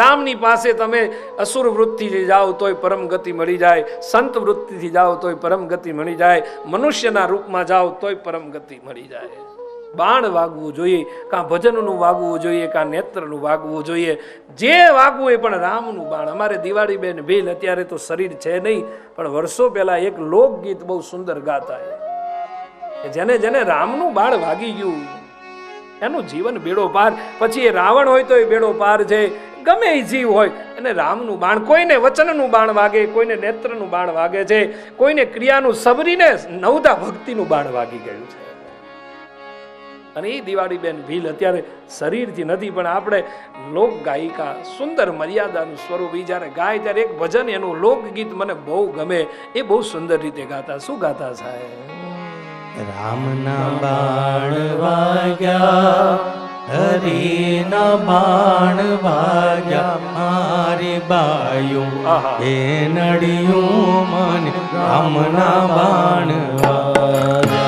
રામની પાસે તમે અસુર વૃત્તિથી જાઓ તોય પરમ ગતિ મળી જાય, સંત વૃત્તિથી જાઓ તોય પરમ ગતિ મળી જાય, મનુષ્યના રૂપમાં જાઓ તોય પરમ ગતિ મળી જાય. બાણ વાગવું જોઈએ, કાં ભજનનું વાગવું જોઈએ, કાં નેત્રનું વાગવું જોઈએ. જે વાગવું એ પણ રામનું બાણ. અમારે દિવાળી બેન ભીલ અત્યારે તો શરીર છે નહીં, પણ વર્ષો પહેલા એક લોકગીત બહુ સુંદર ગાતા જેને જેને રામનું બાણ વાગી ગયું, એનું જીવન બેડો પાર. પછી એ રાવણ હોય તો એ બેડો પાર છે ગમે જીવ હોય. અને રામનું બાણ કોઈને વચનનું બાણ વાગે, કોઈને નેત્રનું બાણ વાગે છે, કોઈને ક્રિયાનું સબરીને નવદા ભક્તિનું બાણ વાગી ગયું છે. અને એ દિવાળી બેન ભીલ અત્યારે શરીરથી નથી, પણ આપણે લોક ગાયિકા, સુંદર મર્યાદાનું સ્વરૂપ એ જ્યારે ગાય ત્યારે એક ભજન એનું લોકગીત મને બહુ ગમે. એ બહુ સુંદર રીતે ગાતા. શું ગાતા સાહેબ? રામના બાણ વાગ્યા હરિના બાણ વાગ્યા મારી બાયું. એ નડિયું મને રામના બાણ વાગ્યા.